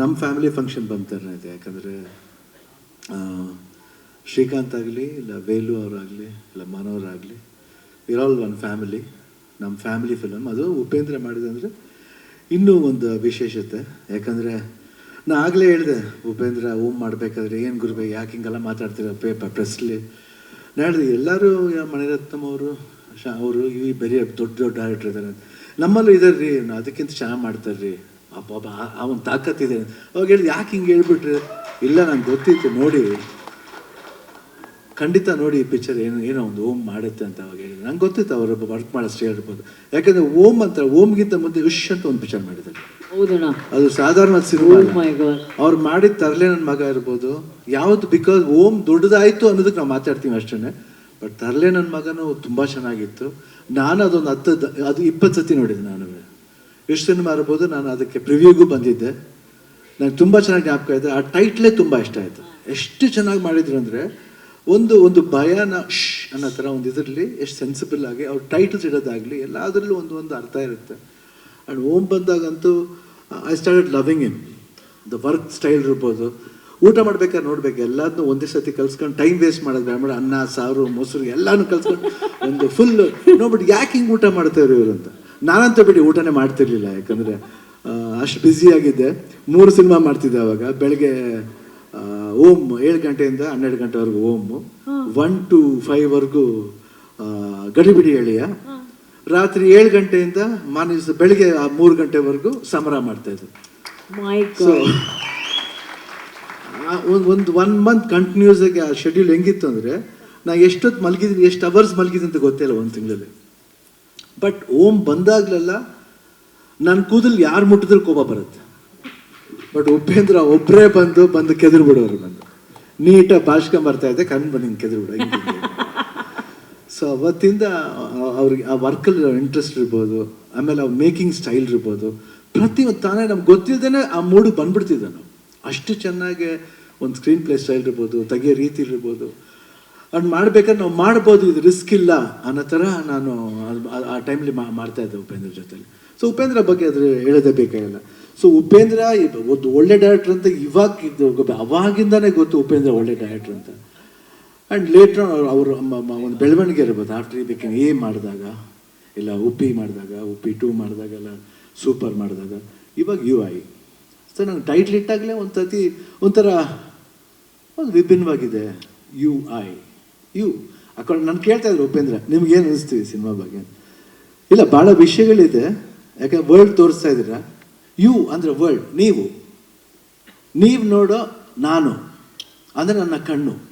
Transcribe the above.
ನಮ್ಮ family function ಬಂತಾನೆ ಇದೆ, ಯಾಕಂದರೆ ಶ್ರೀಕಾಂತ್ ಆಗಲಿ, ಇಲ್ಲ ವೇಲು ಅವರಾಗಲಿ, ಇಲ್ಲ ಮನೋರಾಗಲಿ ಇರ್ ಆಲ್ ಒನ್ ಫ್ಯಾಮಿಲಿ ನಮ್ಮ ಫ್ಯಾಮಿಲಿ ಫಿಲಮ್ ಅದು ಉಪೇಂದ್ರ ಮಾಡಿದಂದರೆ ಇನ್ನೂ ಒಂದು ವಿಶೇಷತೆ. ಯಾಕಂದರೆ, ನಾ ಆಗಲೇ ಹೇಳಿದೆ, ಉಪೇಂದ್ರ ಓಮ್ ಮಾಡಬೇಕಾದ್ರೆ ಏನು ಗುರುಬೇ ಯಾಕೆ ಹಿಂಗೆಲ್ಲ ಮಾತಾಡ್ತೀರ ಪೇಪರ್ ಪ್ರೆಸ್ಲಿ ಹೇಳಿದೆ ಎಲ್ಲರೂ ಮಣಿರತ್ನಮ್ಮ ಮಣಿರತ್ನಂ ಅವರು ಶಾ, ಅವರು ಈ ಬರೀ ದೊಡ್ಡ ದೊಡ್ಡ ಡೈರೆಕ್ಟರ್ ಇದ್ದಾರೆ ನಮ್ಮಲ್ಲೂ ಇದಾರೆ ರೀ ಅದಕ್ಕಿಂತ ಚೆನ್ನಾಗಿ ಮಾಡ್ತಾರೆ ರೀ ಅಬ್ಬ ಅವನ ತಾಕತ್ತಿದೆ ಅವಾಗ ಹೇಳಿದ್ ಯಾಕೆ ಹಿಂಗೆ ಹೇಳ್ಬಿಟ್ರೆ? ಇಲ್ಲ ನಂಗೆ ಗೊತ್ತಿತ್ತು ನೋಡಿ. ಖಂಡಿತ ನೋಡಿ ಈ ಪಿಕ್ಚರ್ ಏನು ಏನೋ ಒಂದು ಓಮ್ ಮಾಡುತ್ತೆ ಅಂತ ಅವಾಗ ಹೇಳಿದ್ರು ನಂಗೆ ಗೊತ್ತಿತ್ತು ಅವರು ವರ್ಕ್ ಮಾಡೋಷ್ಟು ಹೇಳ್ಬೋದು ಯಾಕಂದ್ರೆ ಓಮ್ ಅಂತ ಓಮ್ಗಿಂತ ಮುಂದೆ ವಿಶ್ ಅಂತ ಒಂದು ಪಿಕ್ಚರ್ ಮಾಡಿದ್ದಾರೆ. ಹೌದಣ್ಣ. ಅದು ಸಾಧಾರಣ ಸಿನಿಮಾ ಗಾಡ್ ಅವ್ರು ಮಾಡಿದ ತರಲೆ ನನ್ನ ಮಗ ಇರ್ಬೋದು. ಯಾವುದು ಬಿಕಾಸ್ ಓಮ್ ದೊಡ್ಡದಾಯ್ತು ಅನ್ನೋದಕ್ಕೆ ನಾವು ಮಾತಾಡ್ತೀವಿ ಅಷ್ಟೇ ಬಟ್ ತರಲೆ ನನ್ನ ಮಗನು ತುಂಬ ಚೆನ್ನಾಗಿತ್ತು. ನಾನು ಅದೊಂದು ಹತ್ತು ಅದು ಇಪ್ಪತ್ತು ಸತಿ ನೋಡಿದೆ ನಾನು. ಎಷ್ಟು ಸಿನಿಮಾ ಇರ್ಬೋದು ನಾನು ಅದಕ್ಕೆ ಪ್ರಿವ್ಯೂಗೂ ಬಂದಿದ್ದೆ. ನನಗೆ ತುಂಬ ಚೆನ್ನಾಗಿ ಜ್ಞಾಪಕ ಇದೆ. ಆ ಟೈಟ್ಲೇ ತುಂಬ ಇಷ್ಟ ಆಯಿತು. ಎಷ್ಟು ಚೆನ್ನಾಗಿ ಮಾಡಿದ್ರು ಅಂದರೆ, ಒಂದು ಒಂದು ಭಯನ ಶ್ ಅನ್ನೋ ಥರ ಒಂದು ಇದರಲ್ಲಿ, ಎಷ್ಟು ಸೆನ್ಸಿಬಲ್ ಆಗಿ ಅವ್ರ ಟೈಟಲ್ಸ್ ಇಡೋದಾಗಲಿ, ಎಲ್ಲದರಲ್ಲೂ ಒಂದು ಒಂದು ಅರ್ಥ ಇರುತ್ತೆ. ಆ್ಯಂಡ್ ಓಮ್ ಬಂದಾಗಂತೂ I started loving in the work style ಇರ್ಬೋದು. ಊಟ ಮಾಡ್ಬೇಕಾದ್ರೆ ನೋಡ್ಬೇಕು ಎಲ್ಲದನ್ನೂ ಒಂದೇ ಸತಿ ಕಲ್ಸ್ಕೊಂಡು ಟೈಮ್ ವೇಸ್ಟ್ ಮಾಡೋದು ಬೇಡ. ಅನ್ನ, ಸಾರು, ಮೊಸರು ಎಲ್ಲನೂ ಕಲ್ಸ್ಕೊಂಡು, ಒಂದು ಫುಲ್ ನೋಡ್ಬಿಟ್ಟು ಯಾಕೆ ಹಿಂಗೆ ಊಟ ಮಾಡ್ತಾವ್ರಿ ಇವರು ಅಂತ. ನಾನಂತ ಬಿಡಿ ಊಟನೇ ಮಾಡ್ತಿರ್ಲಿಲ್ಲ ಯಾಕಂದರೆ ಅಷ್ಟು ಬ್ಯುಸಿ ಆಗಿದ್ದೆ. ಮೂರು ಸಿನಿಮಾ ಮಾಡ್ತಿದ್ದೆ ಅವಾಗ. ಬೆಳಗ್ಗೆ ಓಮ್ ಏಳು ಗಂಟೆಯಿಂದ ಹನ್ನೆರಡು ಗಂಟೆವರೆಗೂ ಓಮ್ ಒನ್ ಟು ಫೈವ್ವರೆಗೂ ಗಡಿಬಿಡಿ ಎಳೆಯ. ರಾತ್ರಿ ಏಳು ಗಂಟೆಯಿಂದ ಮಾನಿಸ ಬೆಳಿಗ್ಗೆ ಮೂರು ಗಂಟೆವರೆಗೂ ಸಮರ ಮಾಡ್ತಾ ಇದ್ದೆ. ಸೊ ಒಂದು ಒನ್ ಮಂತ್ ಕಂಟಿನ್ಯೂಸ್ ಆಗಿ ಆ ಶೆಡ್ಯೂಲ್ ಹೆಂಗಿತ್ತು ಅಂದರೆ ನಾ ಎಷ್ಟೊತ್ತು ಮಲಗಿದ್ದೀನಿ ಎಷ್ಟು ಅವರ್ಸ್ ಮಲಗಿದ್ದೀನಿ ಅಂತ ಗೊತ್ತಿಲ್ಲ ಒಂದು ತಿಂಗಳಲ್ಲಿ. ಬಟ್ ಓಮ್ ಬಂದಾಗಲೆಲ್ಲ ನನ್ನ ಕೂದಲು ಯಾರು ಮುಟ್ಟಿದ್ರೆ ಕೋಪ ಬರುತ್ತೆ. ಬಟ್ ಉಪೇಂದ್ರ ಒಬ್ಬರೇ ಬಂದು ಬಂದು ಕೆದರು ಬಿಡೋರು ಬಂದು. ನೀಟಾಗಿ ಭಾಷ್ಕೊಂಡ್ ಬರ್ತಾ ಇದ್ದೆ ಕಣ್ಣು ಬನ್ನಿ ಹಿಂಗೆ ಕೆದರು ಬಿಡೋ ಸೊ ಅವತ್ತಿಂದ ಅವ್ರಿಗೆ ಆ ವರ್ಕಲ್ಲಿ ಇಂಟ್ರೆಸ್ಟ್ ಇರ್ಬೋದು, ಆಮೇಲೆ ಅವ್ರ ಮೇಕಿಂಗ್ ಸ್ಟೈಲ್ ಇರ್ಬೋದು. ಪ್ರತಿ ತಾನೇ ನಮ್ಗೆ ಗೊತ್ತಿಲ್ಲದೇ ಆ ಮೂಡು ಬಂದ್ಬಿಡ್ತಿದ್ದೆ ನಾವು ಅಷ್ಟು ಚೆನ್ನಾಗಿ ಒಂದು ಸ್ಕ್ರೀನ್ ಪ್ಲೇ ಸ್ಟೈಲ್ ಇರ್ಬೋದು, ತೆಗಿಯೋ ರೀತಿ ಇರ್ಬೋದು. ಅದು ಮಾಡ್ಬೇಕಾದ್ರೆ ನಾವು ಮಾಡ್ಬೋದು, ಇದು ರಿಸ್ಕ್ ಇಲ್ಲ ಅನ್ನೋ ಥರ ನಾನು ಆ- ಟೈಮಲ್ಲಿ ಟೈಮ್ಲಿ ಮಾಡ್ತಾ ಇದ್ದೆ ಉಪೇಂದ್ರ ಜೊತೆಲಿ. ಸೊ ಉಪೇಂದ್ರ ಬಗ್ಗೆ ಅದ್ರ ಹೇಳೋದೇ ಬೇಕಾಗಿಲ್ಲ. ಸೊ ಉಪೇಂದ್ರ ಒಂದು ಒಳ್ಳೆ ಡೈರೆಕ್ಟರ್ ಅಂತ ಇವಾಗ ಇದು ಅವಾಗಿಂದನೇ ಗೊತ್ತು ಉಪೇಂದ್ರ ಒಳ್ಳೆ ಡೈರೆಕ್ಟರ್ ಅಂತ. ಆ್ಯಂಡ್ ಲೇಟ್ರ್ ಅವರು ಒಂದು ಬೆಳವಣಿಗೆ ಇರ್ಬೋದು. ಆಫ್ಟರ್ ಈ ಬೇಕಿಂಗ್ ಎ ಮಾಡಿದಾಗ, ಇಲ್ಲ ಉಪ್ಪಿ ಮಾಡಿದಾಗ, ಉಪ್ಪಿ ಟೂ ಮಾಡಿದಾಗೆಲ್ಲ ಸೂಪರ್ ಮಾಡಿದಾಗ, ಇವಾಗ ಯು ಐ ಸೊ ನಂಗೆ ಟೈಟ್ಲ್ ಇಟ್ಟಾಗಲೇ ಒಂದು ಸತಿ ಒಂಥರ, ಒಂದು ವಿಭಿನ್ನವಾಗಿದೆ ಯು ಐ ಯು ಅಕೌಂಟ್ ನಾನು ಕೇಳ್ತಾ ಇದ್ರು ಉಪೇಂದ್ರ, ನಿಮ್ಗೇನು ಅನಿಸ್ತೀವಿ ಸಿನಿಮಾ ಬಗ್ಗೆ? ಇಲ್ಲ ಭಾಳ ವಿಷಯಗಳಿದೆ. ಯಾಕಂದ್ರೆ ವರ್ಲ್ಡ್ ತೋರಿಸ್ತಾ ಇದ್ದೀರಾ? ಯು ಅಂದರೆ ವರ್ಲ್ಡ್ ನೀವು. ನೀವು ನೋಡೋ ನಾನು. ಅಂದರೆ ನನ್ನ ಕಣ್ಣು.